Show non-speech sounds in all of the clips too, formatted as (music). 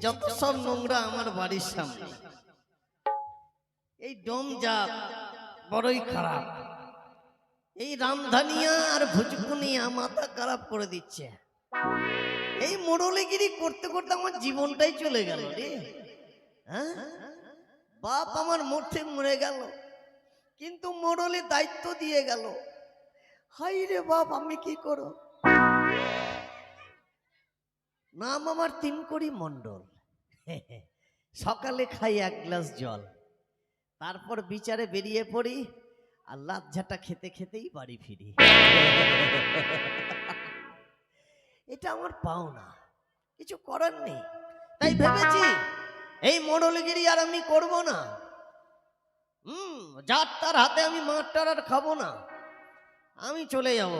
যত সব নোংরা আমার বাড়ির সামনে। এই ডোম জাত বড়ই খারাপ। এই রামধানিয়া আর ভুজকুনিয়া মাথা খারাপ করে দিচ্ছে। এই মোড়লিগিরি করতে করতে আমার জীবনটাই চলে গেল রে। হ্যাঁ? বাপ আমার মরতে মরে গেল। কিন্তু মোড়লে দায়িত্ব দিয়ে গেল। হাই রে বাপ, আমি কি করব? নাম আমার তিনকড়ি মণ্ডল। সকালে খাই এক গ্লাস জল, তারপর বিচারে বেরিয়ে পড়ি আর লাজ্জাটা খেতে খেতেই বাড়ি ফিরি। এটা আমার পাওনা, কিছু করার নেই। তাই ভেবেছি এই মোড়লগিরি আর আমি করব না। হুম, যার তার হাতে আমি মাঠটার আর খাব না। আমি চলে যাব।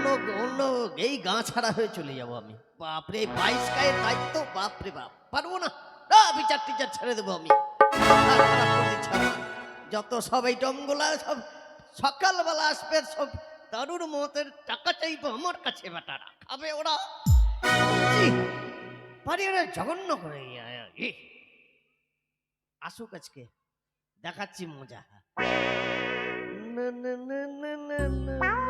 অন্য অন্য এই গা ছাড়া হয়ে চলে যাব আমি। বাপরে বাইশ গায়ের দায়িত্ব বাপরে বাপ পারব না। না বিচার টিচার ছেড়ে দেবো আমি। যত সব এই সব সকালবেলা আসবে সব দারুর মতের টাকা চাইব আমার কাছে বেটারা। খাবে ওরা। পারি ওরা জঘন্য করে আসুক আজকে দেখাচ্ছি মজা। না, না, না, না, না,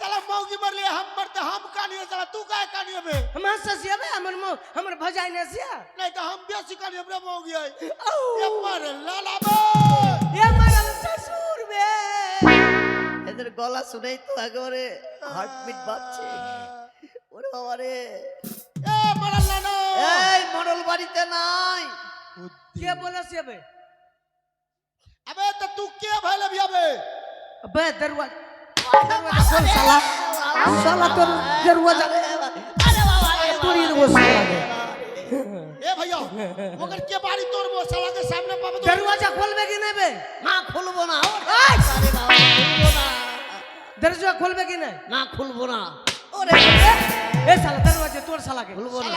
अबे साला मौगी मर लिए हम मरते हम कानिए साला तू काय कानिए बे আমার শাশিয়া বে আমার মো আমার ভজাই না সিয়া नहीं तो हम बेसी कानिए बे मौगी है আউ ए मारल नाना बे এ মারাল শ্বশুর বে এদের গলা শুনেই তো একেবারে হার্টবিট বাজছে ওরে বাবা রে ए मारल नाना এই মডল বাড়িতে নাই কে বলেছে বে अबे तो तू क्या भइल अभी अबे বে দরওয়াজা আসল শালা শালা তোর জরুয়া যাবে তুই দেবো শালাকে এ ভাইয়া মগর কে বাড়ি তোর বো শালাকে সামনে পাবো দরজা খুলবে কি নেবে? না খুলবো না। আরে বাবা না দরজা খুলবে কি না খুলবো না দরজা তোর শালাকে। খুলবো না।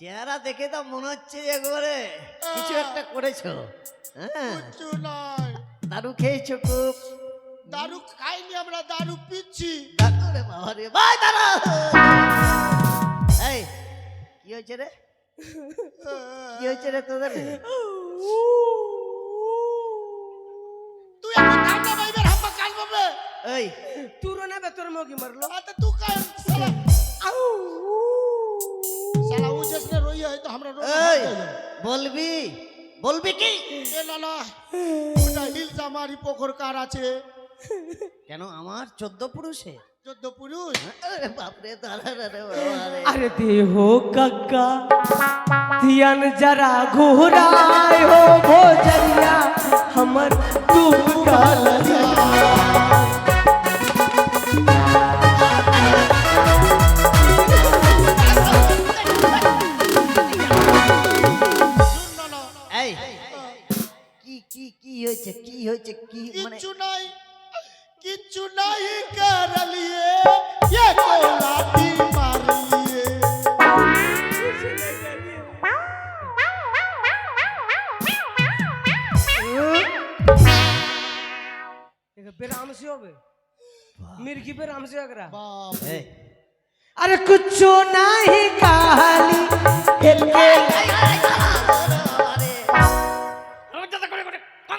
চেহারা দেখে তো মনে হচ্ছে যে করে কিছু একটা করেছ। হ্যাঁ। দারু খেয়েছো খুব। দারু খাইনি আমরা দারু পিচ্ছি। ডাক্তারে রে ভাই কি হয়েছে রে? কি হয়েছে রে তোদের? তুই এখন মগি মারলো। আচ্ছা, তুই কাল আউ। साला वो जिसने रोई है तो हमरा रोई এই বলবি বলবি কি ए लाला ওটা হিলস আমারি পোখর কার আছে কেন আমার চোদ্দ পুরুষে চোদ্দ পুরুষ আরে বাপরে দাঁড়া রে বাবা রে अरे देहो कक्का धियन जरा घोराए हो भोजनिया हमर दूध का ललिया হয়েছে কি হয়েছে কি মানে কিচ্ছু নাই কিচ্ছু নাই কর লিয়ে ये कोलाटी मार लिए बेराम से होबे मिर्गी बेराम से अगरा बाप এই अरे कुछ नहीं काली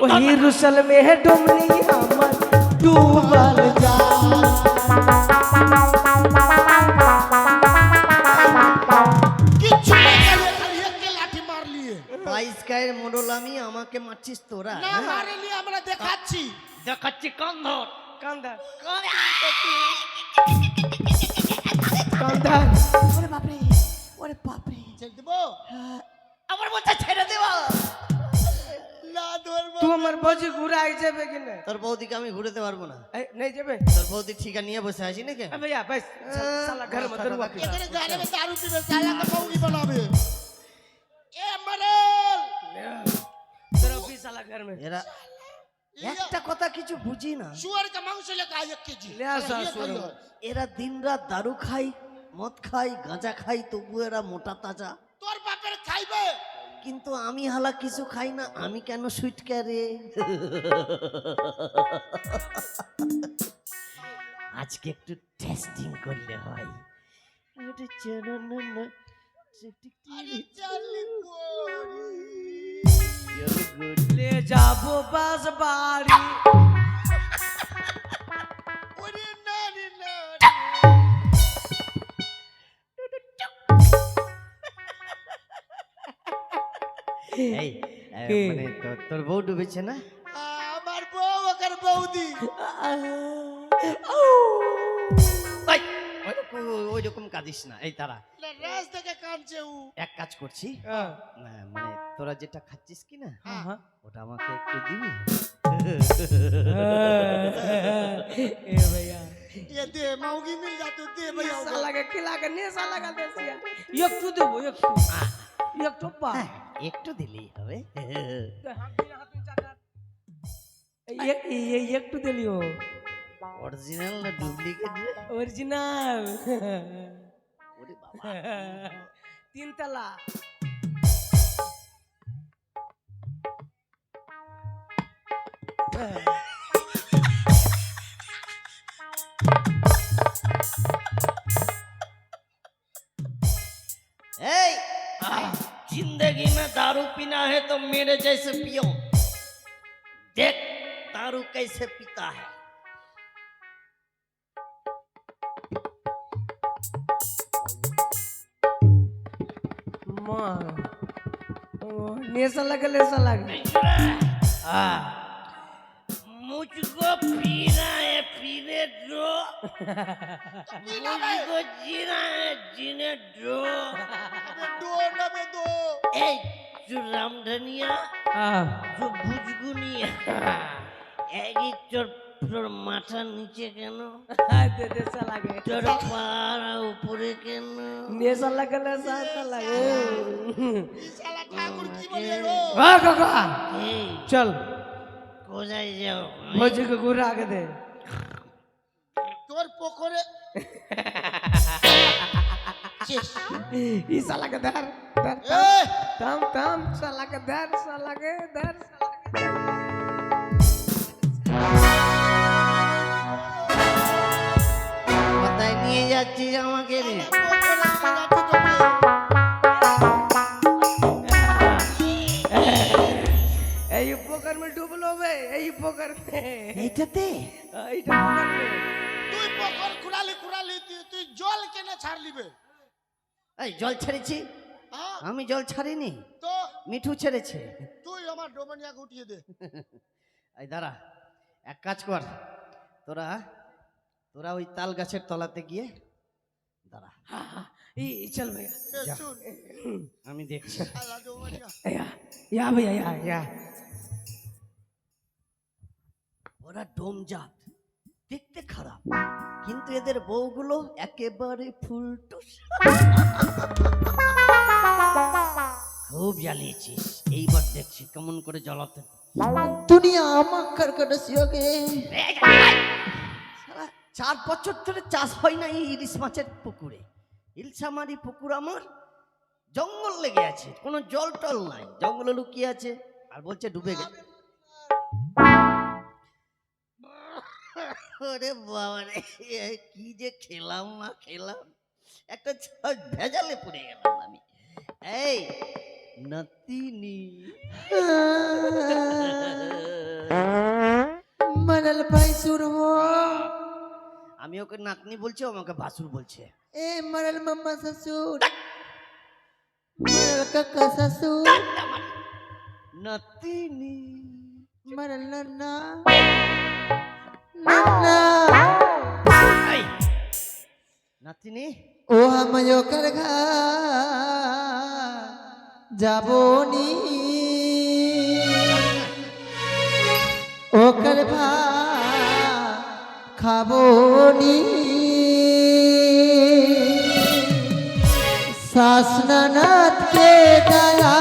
वही रुसल में है डुमनी हमर डूबल जा কিচ্ছু নাই খালি খালি একে লাঠি মার लिए বাইশ গায়ের মোড়ল আমি আমাকে মারছিস তোরা না মারে लिए আমরা দেখাচ্ছি দেখাচ্ছি কান ধর कांदा কান कांदा ওরে বাপরে ওরে বাপরে ছেড়ে দেবো আমার বলছে ছেড়ে দেওয়া আমার বজি ঘুরে আই যাবে তোর বৌদিকে আমি ঘুরাতে পারব না। নেই যাবে? তোর বৌদি ঠিকা নিয়ে বসে আসি নাকি? ভাইয়া বাস সালা ঘর এখানে গারে মে দারু পিবে তো বৌদি এ তোর ঘর মে এরা একটা কথা কিছু বুঝি না। শুয়ার কা মাংস লেখা এক কেজি। ইয়ে এরা দিন রাত দারু খায় মদ খায় গাঁজা খায় তবু এরা মোটা তাজা। তোর বাপের খাইবে? কিন্তু আমি হালা কিছু খাই না আমি কেন সুইট ক্যারে আজকে একটু টেস্টিং করলে হয়। একটু চেনা না না, টিক বাস আরে (laughs) এই আহ, কে? মানে তোর- তোর বউ ডুবেছে না আমার বউ ওকার বৌদি ওই, ওইরকম ওইরকম কাঁদিস না এই তারা রাজ থেকে কাঁদছে ও এক কাজ করছি हां না, মানে তোরা যেটা খাচ্ছিস কি না हां ওটা আমাকে একটু দিবি ए भैया ये दे मौगी मिल जा तू दे भैया ये साला का खिला के ने साला का देसिया एक तो देबो एक तो एक तो पा হ্যাঁ, একটু দিলেই হবে। একটু দিলি ও। অরিজিনাল না ডুপ্লিকেট অরিজিনাল তিনতলা। Yeah. (laughs) दारू पीना है तो मेरे जैसे पियो। देख दारू कैसे पीता है। माँ नेसा लगल ऐसा लगे। हाँ। मुझको पीना है पीने दो। मुझको जीना है जीने दो। (laughs) दो नबे दो। এই একটু রামধানিয়া তো ভুজগুনিয়া। এক তোর তোর মাথার নিচে কেন? লাগে। তোর পাড়া উপরে কেন? নেশা লাগে নেশা লাগে। চল। কোথায় যাও? ভোজকে ঘুরে আগে দে। তোর পোখরে ইসা লাগে ধার। ধর থাম থাম শালাকে ধর শালাকে ধর কোথায় নিয়ে যাচ্ছিস আমাকে রে। এই উপকর্মে ডুবলো বে এই উপকর্মে এইটাতে? এইটা তুই পোখর খুঁড়ালি খুঁড়ালি তুই জল কেন ছাড়লিবে এই জল ছেড়েছি আমি জল ছাড়িনি। তো মিঠু ছেড়েছে। তুই আমার ডোমানিয়া গুটিয়ে দে। (laughs) এই দাঁড়া এক কাজ কর। তোরা তোরা ওই তাল গাছের তলাতে গিয়ে দাঁড়া। চল ভাইয়া। আমি দেখছি। ভাইয়া ওরা ডোম জাত দেখতে খারাপ। কিন্তু এদের বউগুলো একেবারে ফুলটুস খুব জ্বালিয়েছিস। এইবার দেখছি কেমন করে জ্বালাতে দুনিয়া আমার কর্কট সারা চার বছর ধরে চাষ হয় না এই ইলিশ মাছের পুকুরে। ইলসামারি পুকুর আমার। জঙ্গল লেগে আছে কোনো জল টল নাই। জঙ্গলে লুকিয়ে আছে আর বলছে ডুবে গেছে। ওরে বাবা রে কি যে খেলাম না খেলাম। একটা ভেজালে পড়ে গেলাম আমি। এই নাতিনি মরল ভাই সুরবো আমি ওকে নাতনি বলছি আমাকে বাসুর বলছে। এ মরল মাম্মা শ্বশুর। মরল কাকা শ্বশুর। নাতিনি মরল নানা। চিনি ও আমায় ওকার ঘা যাবনি ওকার ভা খাবনি শাসনাথকে দালা